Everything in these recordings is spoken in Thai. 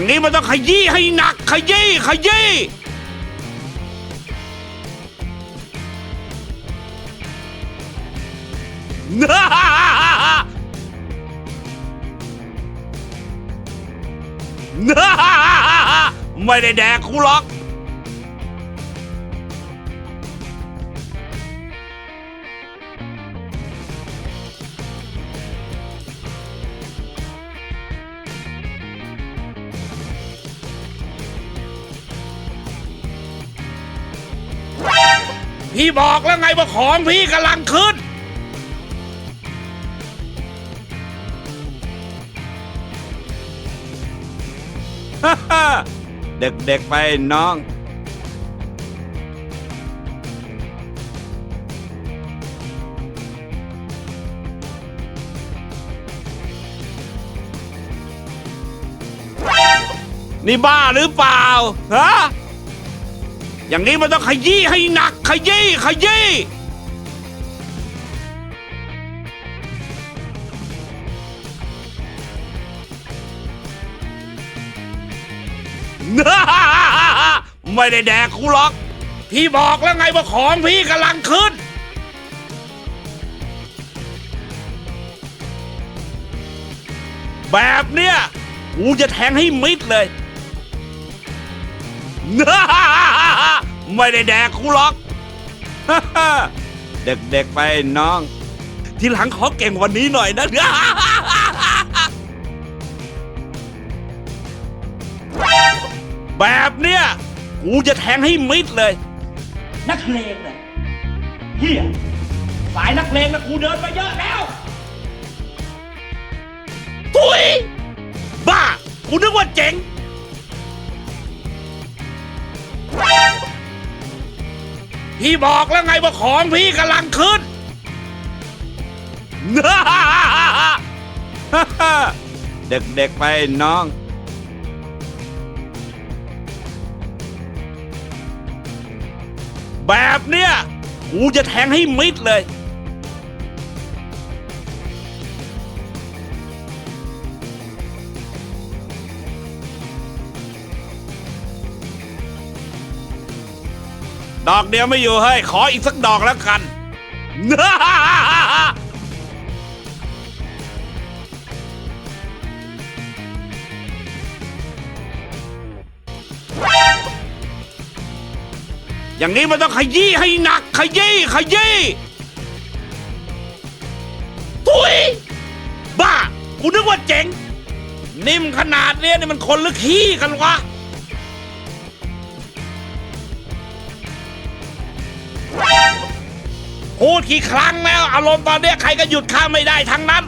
อย่างนี้มันต้องขยี้ให้หนัก ขยี้ขยี้ไม่ได้แดกกูหรอก พี่บอกแล้วไงว่าของพี่กำลังขึ้น เด็กๆไปน้อง นี่บ้าหรือเปล่า ฮะ อย่างนี้มันต้องขยี้ให้หนัก ขยี้ขยี้ไม่ได้แดกกูหรอก พี่บอกแล้วไงว่าของพี่กำลังขึ้น แบบเนี้ยกูจะแทงให้มิดเลย ไม่ได้แดกกูหรอก เด็กๆไปน้อง ทีหลังขอเก่งกวันนี้หน่อยนะ แบบเนี้ยกูจะแทงให้มิดเลย นักเลงน่ะเฮียสายนักเลงนะกูเดินมาเยอะแล้วทุยบ้ากูนึกว่าเจ๋ง พี่บอกแล้วไงว่าของพี่กำลังขึ้น เด็กๆไปน้อง แบบเนี้ยกูจะแทงให้มิดเลย ดอกเดียวไม่อยู่เฮ้ยขออีกสักดอกแล้วกัน อย่างนี้มันต้องขยี้ให้หนัก ขยี้ขยี้ทุยบ้ากูนึกว่าเจ๋ง นิ่มขนาดเนี้ยนี่มันคนหรือขี้กันวะ พูดกี่ครั้งแล้ว อารมณ์ตอนเนี้ยใครก็หยุดข้าไม่ได้ทั้งนั้น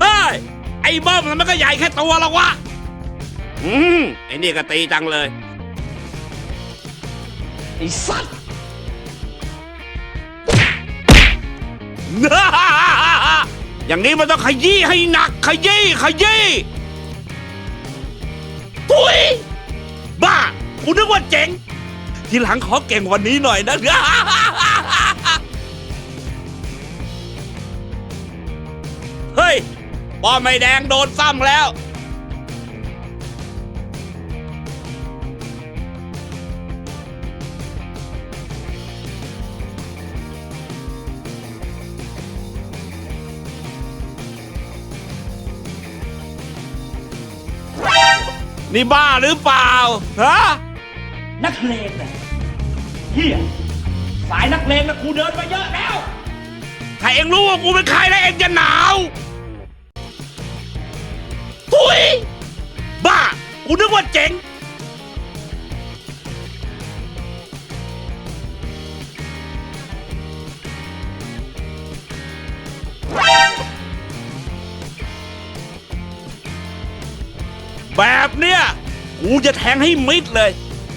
เฮ้ย ไอ้เบิ้มมันก็ใหญ่แค่ตัวแล้ววะ อืมไอ้นี่ก็ตีจังเลย ไอ้สัตว์ อย่างนี้มันต้องขยี้ให้หนัก ขยี้ขยี้ กูนึกว่าเจ๋ง ทีหลังขอเก่งกวันนี้หน่อยนะ เฮ้ยป้อไม่แดงโดนซ้ำแล้ว นี่บ้าหรือเปล่า ฮะ นักเลงน่ะเฮียสายนักเลงนะกูเดินมาเยอะแล้ว ถ้าเองรู้ว่ากูเป็นใครแล้วเองจะหนาวทุยบ้า กูนึกว่าเจ๋ง แบบเนี้ย กูจะแทงให้มิดเลย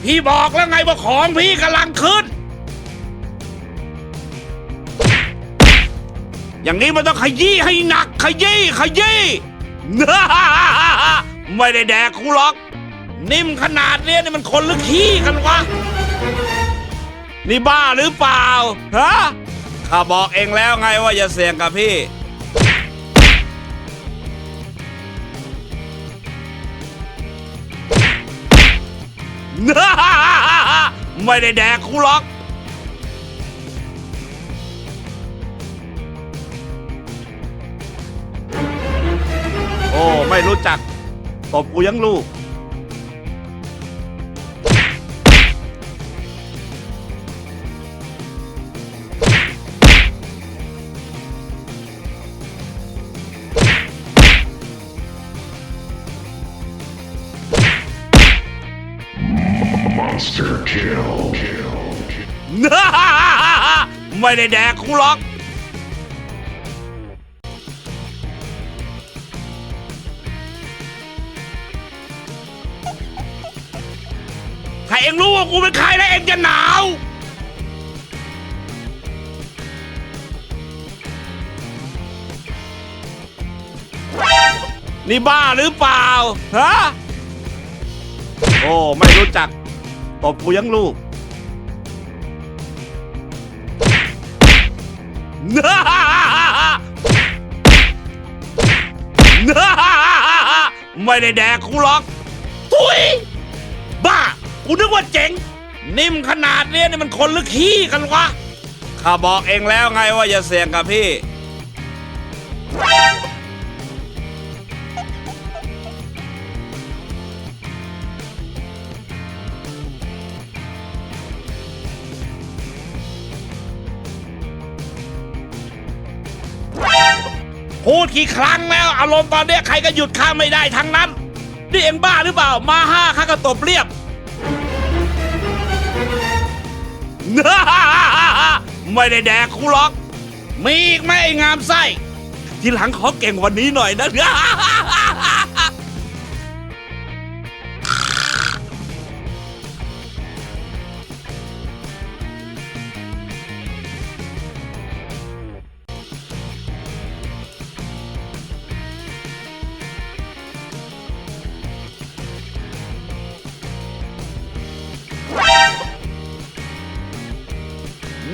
พี่บอกแล้วไงว่าของพี่กำลังขึ้น อย่างนี้มันต้องขยี้ให้หนัก ขยี้ขยี้ ไม่ได้แดกกูหรอก นิ่มขนาดเนี้ยนี่มันคนหรือขี้กันวะ นี่บ้าหรือเปล่า ฮะ ข้าบอกเองแล้วไงว่าอย่าเสี่ยงกับพี่ ไม่ได้แดกกูหรอก โอ้ ไม่รู้จัก ตบกูยังลูก Monster kill. ไม่ได้แดกกูหรอกถ้าเองรู้ว่ากูเป็นใครแล้วเองจะหนาวนี่บ้าหรือเปล่า ฮะ โอ้ ไม่รู้จัก ตบกูยังลูกไม่ได้แดกกูหรอกทุยบ้า กูนึกว่าเจ๋ง นิ่มขนาดเนี้ยนี่มันคนหรือขี้กันวะ ข้าบอกเองแล้วไงว่าอย่าเสี่ยงกับพี่ พูดกี่ครั้งแล้วอารมณ์ตอนเนี้ยใครก็หยุดข้าไม่ได้ทั้งนั้น นี่เอ็งบ้าหรือเปล่า มาห้าข้าก็ตบเรียบ ไม่ได้แดกกูหรอก มีอีกไหมไอ้งามไส้ ทีหลังขอเก่งกวันนี้หน่อยนะ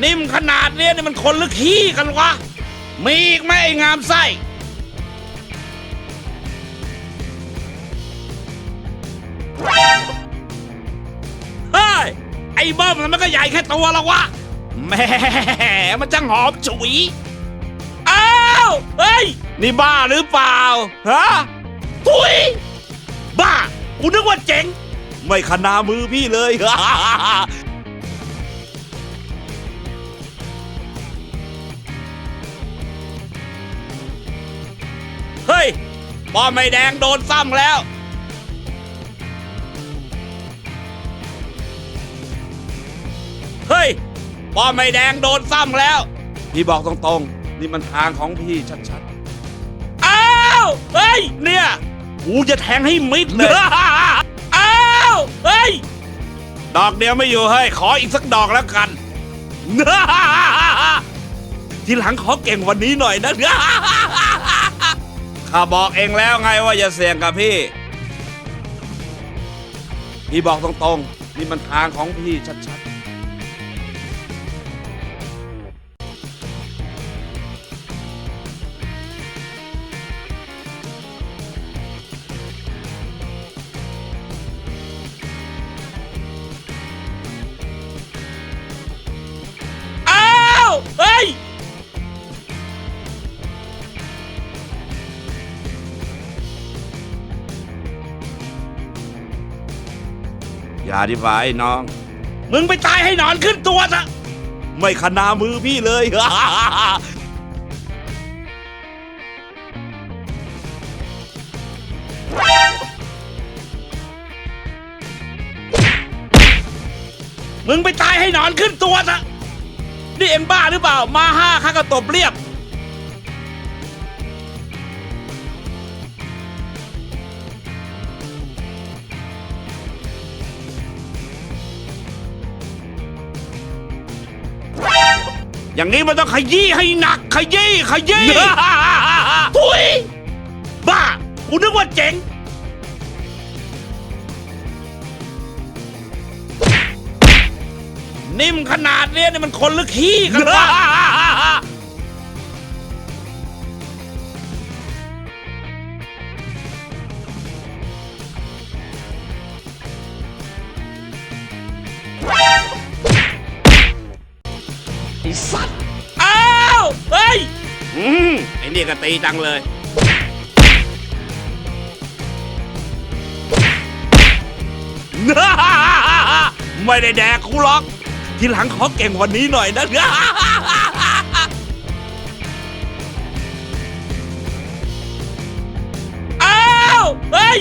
นิ่มขนาดเนี้ยนี่มันคนหรือขี้กันวะ มีอีกไหมไอ้งามไส้เฮ้ยไอ้เบิ้มมันก็ใหญ่แค่ตัวละวะแหม่มันจะหอมฉุย อ้าว เฮ้ย นี่บ้าหรือเปล่า ฮะทุย บ้า กูนึกว่าเจ๋ง ไม่ขนามือพี่เลย ป้อมไม่แดงโดนซ้ำแล้ว เฮ้ย ป้อมไม่แดงโดนซ้ำแล้ว พี่บอกตรงๆ นี่มันทางของพี่ชัดๆ อ้าว เฮ้ย เนี่ยกูจะแทงให้มิดเลย อ้าว เฮ้ย ดอกเดียวไม่อยู่เฮ้ย ขออีกสักดอกแล้วกัน ทีหลังขอเก่งวันนี้หน่อยนะ ข้าบอกเองแล้วไงว่าอย่าเสี่ยงกับพี่ พี่บอกตรงๆ นี่มันทางของพี่ชัดๆ อย่าดีกว่าไอ้น้อง มึงไปตายให้หนอนขึ้นตัวซะไม่ขนามือพี่เลย มึงไปตายให้หนอนขึ้นตัวซะนี่เอ็งบ้าหรือเปล่า มาห้าข้าก็ตบเรียบ อย่างนี้มันต้องขยี้ให้หนักขยี้ขยี้ ทุยบ้ากูนึกว่าเจ๋ง นิ่มขนาดเนี้ยนี่มันคนหรือขี้กันวะ อ้สัตว์ อ้าว เฮ้ย อืมไอ้นี่ก็ตีจังเลย ไม่ได้แดกคูหรอก ทีหลังขอเก่งวันนี้หน่อยนะ อ้าว เฮ้ย